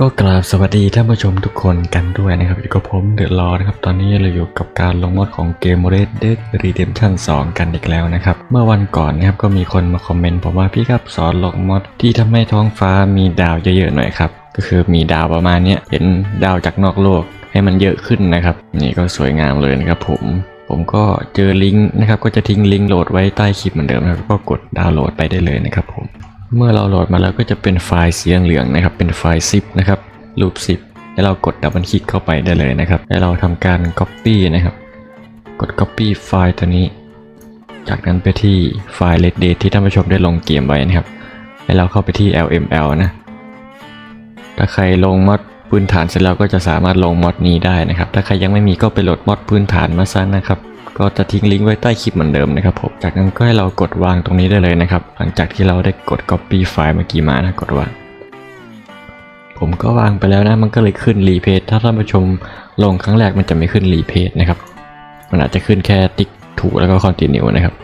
ก็กราบสวัสดีท่านผู้ชมทุกคนกันด้วยนะครับอยู่กับผมเดอะลอนะครับ ตอนนี้เราอยู่กับการลงมดของเกม Red Dead Redemption 2 กันอีกแล้วนะครับ เมื่อวันก่อนนะครับก็มีคนมาคอมเมนต์ผมว่าพี่ครับสอนลงมดที่ทำให้ท้องฟ้ามีดาวเยอะๆหน่อยครับ ก็คือมีดาวประมาณนี้เห็นดาวจากนอกโลกให้มันเยอะขึ้นนะครับ นี่ก็สวยงามเลยนะครับผมผมก็เจอลิงก์นะครับก็จะทิ้งลิงก์โหลดไว้ใต้คลิปเหมือนเดิมนะครับก็กดดาวน์โหลดไปได้เลยนะครับผม เมื่อเราโหลดมาแล้วก็จะเป็นไฟล์สีเหลืองๆนะครับ เป็นไฟล์ zip นะครับ รูป zip ให้เรากดดับเบิลคลิกเข้าไปได้เลยนะครับให้เราทำการ copy นะครับ กด copy ไฟล์ตัวนี้ จากนั้นไปที่ไฟล์ Red Dead ที่ท่านผู้ชมได้ลงเกมไว้นะครับให้เราเข้าไปที่ LML นะ ถ้าใครลงมอดพื้นฐานเสร็จแล้วก็จะสามารถลงมอดนี้ได้นะครับ ถ้าใครยังไม่มีก็ไปโหลดมอดพื้นฐานมาซะนะครับ ก็จะทิ้งลิงก์ไว้ใต้คลิปเหมือนเดิมนะครับผมจากนั้นก็ให้เรากดวางตรงนี้ได้เลยนะครับ หลังจากที่เราได้กด copy ไฟล์เมื่อกี้มานะกดวางผมก็วางไปแล้วนะ มันก็เลยขึ้นรีเพจถ้าท่านผู้ชมลงครั้งแรกมันจะไม่ขึ้นรีเพจนะครับ มันอาจจะขึ้นแค่ติ๊กถูกแล้วก็คอนติเนียนะครับ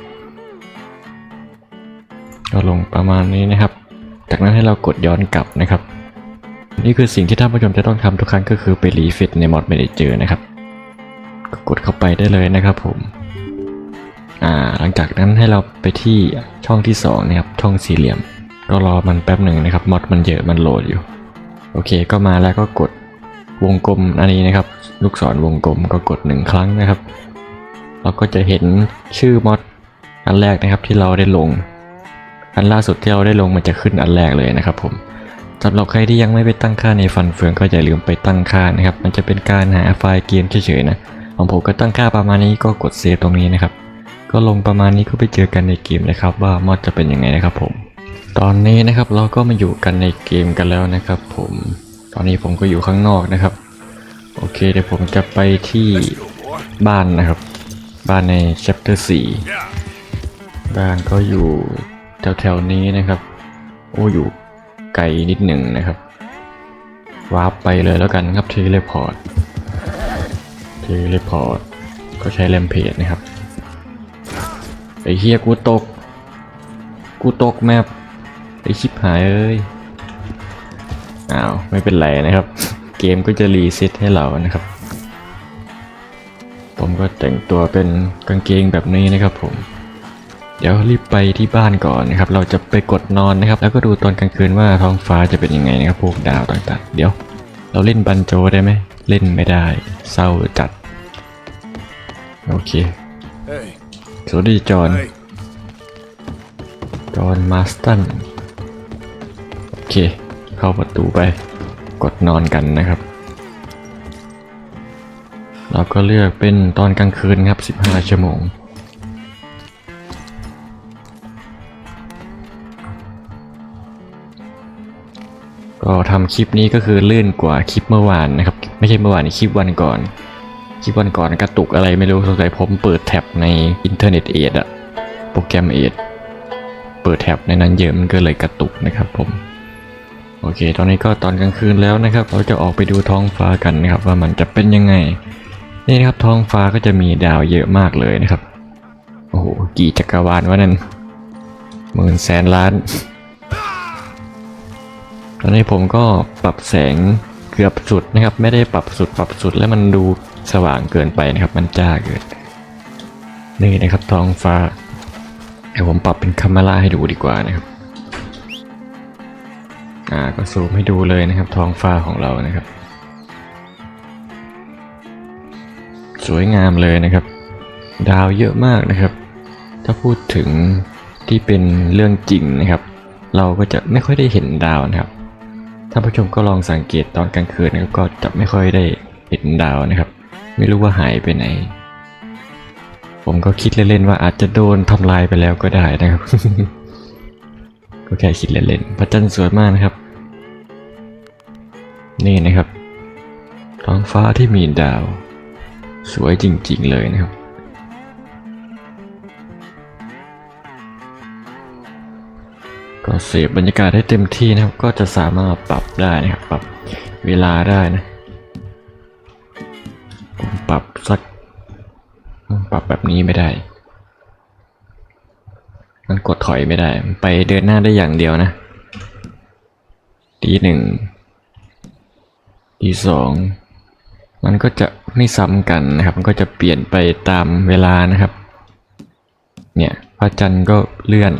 ก็ลงประมาณนี้นะครับ จากนั้นให้เรากดย้อนกลับนะครับ นี่คือสิ่งที่ท่านผู้ชมจะต้องทำทุกครั้งก็คือไปรีเฟซในมอด Manager นะครับ ก็กดเข้าไปได้เลยนะครับผมอ่าหลังจากนั้นให้เราไปที่ช่องที่2นะครับช่องสี่เหลี่ยม ก็รอมันแป๊บหนึ่งนะครับมอดมันเยอะมันโหลดอยู่ โอเคก็มาแล้วก็กดวงกลมอันนี้นะครับ ลูกศรวงกลมก็กดหนึ่งครั้งนะครับ เราก็จะเห็นชื่อมอดอันแรกนะครับที่เราได้ลง อันล่าสุดที่เราได้ลงมันจะขึ้นอันแรกเลยนะครับผมสำหรับใครที่ยังไม่ไปตั้งค่าในฟันเฟืองก็อย่าลืมไปตั้งค่านะครับ มันจะเป็นการหาไฟล์เกมเฉยๆนะ ของผมก็ตั้งค่าประมาณนี้ก็กดเซฟตรงนี้นะครับ ก็ลงประมาณนี้ก็ไปเจอกันในเกมนะครับ ว่ามอดจะเป็นยังไงนะครับผม ตอนนี้นะครับเราก็มาอยู่กันในเกมกันแล้วนะครับ ผม ตอนนี้ผมก็อยู่ข้างนอกนะครับ โอเคเดี๋ยวผมจะไปที่บ้านนะครับ บ้านใน chapter 4 บ้านก็อยู่แถวๆนี้นะครับ โอ้อยู่ไกลนิดหนึ่งนะครับวาร์ปไปเลยแล้วกันครับเทเลพอร์ต เทเลพอร์ต ก็ใช้แรมเพจนะครับ ไอ้เฮียกูตก กูตกแมปไอ้ชิบหายเอ้ย อ้าว ไม่เป็นไรนะครับ เกมก็จะรีเซ็ตให้เรานะครับ ผมก็แต่งตัวเป็นกางเกงแบบนี้นะครับผมเดี๋ยวรีบไปที่บ้านก่อนนะครับ เราจะไปกดนอนนะครับ แล้วก็ดูตอนกลางคืนว่าท้องฟ้าจะเป็นยังไงนะครับ พวกดาวต่างๆ เดี๋ยว เราเล่นบันโจได้ไหม เล่นไม่ได้เศร้าจัด โอเค Hey, สวัสดีจอห์น hey, จอห์นมาสตันโอเค เข้าประตูไป กดนอนกันนะครับ เราก็เลือกเป็นตอนกลางคืนครับ 15 ชั่วโมงก็ทำคลิปนี้ก็คือลื่นกว่าคลิปเมื่อวานนะครับ ไม่ใช่เมื่อวานคลิปวันก่อน คลิปวันก่อนกระตุกอะไรไม่รู้สงสัยผมเปิดแท็บในอินเทอร์เน็ตเอดอะโปรแกรมเอดเปิดแท็บในนั้นเยอะมันก็เลยกระตุกนะครับผม โอเค ตอนนี้ก็ตอนกลางคืนแล้วนะครับ เราจะออกไปดูท้องฟ้ากันนะครับ ว่ามันจะเป็นยังไง นี่นะครับท้องฟ้าก็จะมีดาวเยอะมากเลยนะครับ โอ้โหกี่จักรวาลวะนั่นหมื่นแสนล้าน ตอนนี้ผมก็ปรับแสง กือบสุดนะครับ ไม่ได้ปรับสุดปรับสุดแล้วมันดูสว่างเกินไปนะครับ มันจ้าเกินนี่นะครับท้องฟ้าเดี๋ยวผมปรับเป็นคาเมราให้ดูดีกว่านะครับอ่าก็ซูมให้ดูเลยนะครับ ท้องฟ้าของเรานะครับ สวยงามเลยนะครับ ดาวเยอะมากนะครับ ถ้าพูดถึงที่เป็นเรื่องจริงนะครับ เราก็จะไม่ค่อยได้เห็นดาวนะครับ ท่านผู้ชมก็ลองสังเกตตอนกลางคืนนะครับก็จะไม่ค่อยได้เห็นดาวนะครับ ไม่รู้ว่าหายไปไหน ผมก็คิดเล่นๆว่าอาจจะโดนทำลายไปแล้วก็ได้นะครับ ก็แค่คิดเล่นๆพระจันทร์สวยมากนะครับ นี่นะครับท้องฟ้าที่มีดาว สวยจริงๆเลยนะครับ ก็เสพบรรยากาศให้เต็มที่นะครับ ก็จะสามารถปรับได้นะครับ ปรับเวลาได้นะ ผมปรับสัก ปรับแบบนี้ไม่ได้ มันกดถอยไม่ได้มันไปเดินหน้าได้อย่างเดียวนะตีหนึ่งตีสองมันก็จะไม่ซ้ำกันนะครับ มันก็จะเปลี่ยนไปตามเวลานะครับ เนี่ยพระจันทร์ก็เลื่อน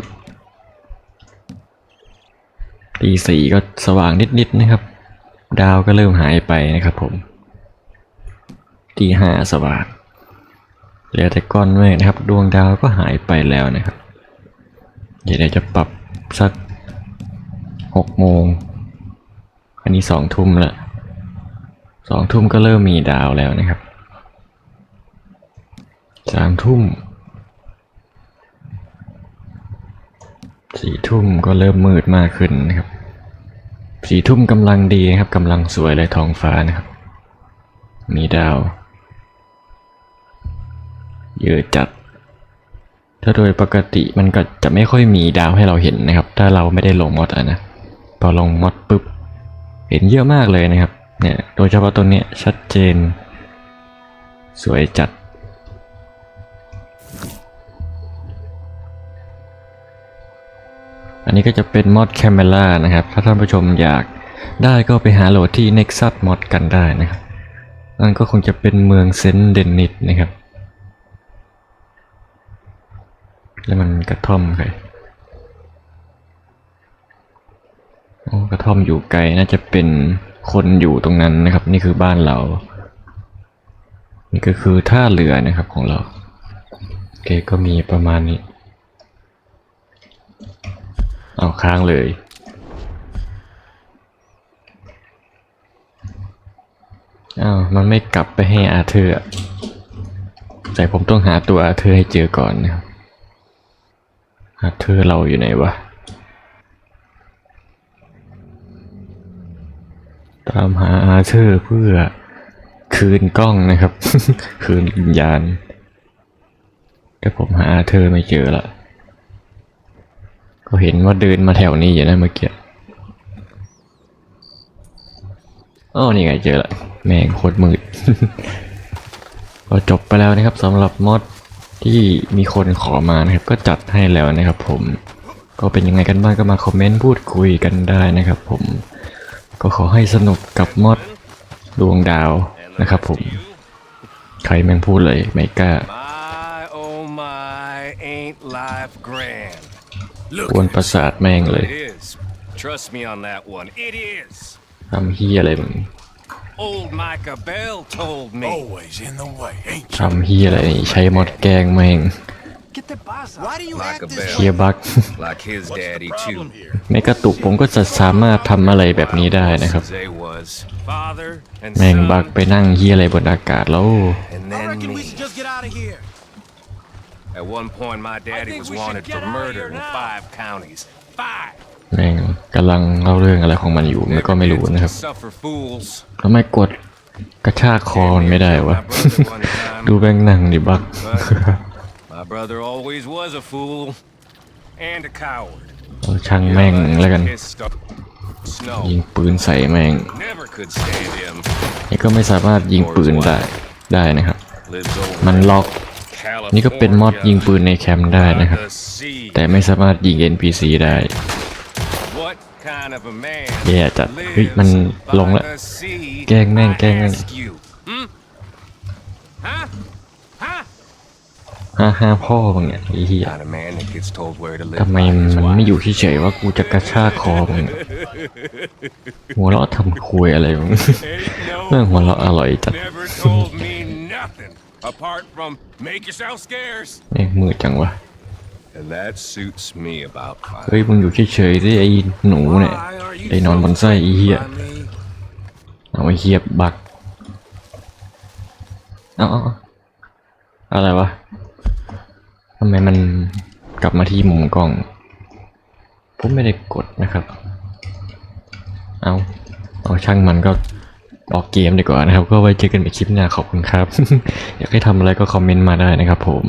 ตีสี่ก็สว่างนิดๆนะครับ ดาวก็เริ่มหายไปนะครับผมตีห้าสว่างเหลือแต่ก้อนเมฆนะครับ ดวงดาวก็หายไปแล้วนะครับ เดี๋ยวจะปรับสักหกโมง อันนี้สองทุ่มละสองทุ่มก็เริ่มมีดาวแล้วนะครับสามทุ่มสี่ทุ่มก็เริ่มมืดมากขึ้นนะครับ สี่ทุ่มกำลังดีครับกำลังสวยเลยท้องฟ้านะครับ มีดาว เยอะจัด ถ้าโดยปกติมันก็จะไม่ค่อยมีดาวให้เราเห็นนะครับ ถ้าเราไม่ได้ลงมอดอะนะ พอลงมอดปุ๊บ เห็นเยอะมากเลยนะครับ เนี่ย โดยเฉพาะตัวเนี้ยชัดเจน สวยจัด อันนี้ก็จะเป็นมอดแคมเมล่านะครับ ถ้าท่านผู้ชมอยากได้ก็ไปหาโหลดที่ Nexus Mod กันได้นะครับ นั่นก็คงจะเป็นเมืองเซนเดนนิตนะครับ แล้วมันกระท่อมใครโอ้กระท่อมอยู่ไกลน่าจะเป็นคนอยู่ตรงนั้นนะครับ นี่คือบ้านเรา นี่ก็คือท่าเรือนะครับของเรา โอเคก็มีประมาณนี้ เอาค้างเลย อ้าว มันไม่กลับไปให้อาเธอร์อะแต่ผมต้องหาตัวอาเธอร์ให้เจอก่อนนะครับ อาเธอร์เราอยู่ไหนวะ ตามหาอาเธอร์เพื่อคืนกล้องนะครับ คืนวิญญาณแต่ผมหาอาเธอร์ไม่เจอละ ก็เห็นว่าเดินมาแถวนี้อยู่นะเมื่อกี้อ๋อนี่ไงเจอละ แม่งโคตรมืด ก็จบไปแล้วนะครับสำหรับมอดที่มีคนขอมานะครับ ก็จัดให้แล้วนะครับผม ก็เป็นยังไงกันบ้างก็มาคอมเมนต์พูดคุยกันได้นะครับผม ก็ขอให้สนุกกับมอดดวงดาวนะครับผม ใครแม่งพูดเลยไม่กล้า My oh my, ain't life grand. กวนประสาทแม่งเลย It is. Trust me on that one. It is. ทำเฮียอะไรมึง Old Micah Bell told me. Always in the way, ain't you? ทำเฮียอะไรนี่ใช้มอดแกล้งแม่ง Why do you Like act a this bell. เฮียบัก Like his What's daddy the too. problem here? ในกระตุกผมก็จะสามารถทำอะไรแบบนี้ได้นะครับ They was father and แม่ง son, บักไปนั่งเฮียอะไรบนอากาศแล้ว At one point, my daddy think was we should wanted get for out of murder here in now. five counties. Five. แม่งกำลังเล่าเรื่องอะไรของมันอยู่มันก็ไม่รู้นะครับ Suffer fools. ทำไมกดกระชากคอมันไม่ได้วะ My brother one time. ดูแบงนั่งดิบัก My brother always was a fool and a coward. เอาช่างแม่งแล้วกัน Pissed off. Snow. ยิงปืนใส่แม่ง Never could stand him. นี่ก็ไม่สามารถยิงปืนได้ได้นะครับ Lives over มันล็อก California. นี่ก็เป็นมอดยิงปืนในแคมป์ได้นะครับ The sea. แต่ไม่สามารถยิง NPC ได้ What kind of a man แย่จัดเฮ้ยมัน lives ลงละ by the sea, แกล้งแม่ง I แกล้งแม่ง ask you? Hmm? Huh? Huh? ห้าห้าพ่อมึงเนี่ยไอ้เหี้ย Not a man that gets told where to live ทำไม by his มันไม่ wife. อยู่เฉยๆว่ากูจะกระชากคอมึงหัวเราะทำคุยอะไรมึง Ain't no เรื่องหัวเราะอร่อยจัด never told me nothing apart from make yourself scarce. นี่มือจังวะ And that suits me about fine. เฮ้ย มึงอยู่เฉยๆสิไอ้หนูเนี่ย Why are you ไอ้นอนบนไส้ไอ้เหี้ย by me? เอาไอ้เหี้ยบักเอาเอาเอาอะไรวะทำไมมันกลับมาที่มุมกล้อง ผมไม่ได้กดนะครับ เอา เอาช่างมันก็ ออกเกมดีกว่านะครับ ก็ไว้เจอกันในคลิปหน้าขอบคุณครับ อยากให้ทำอะไรก็คอมเมนต์มาได้นะครับผม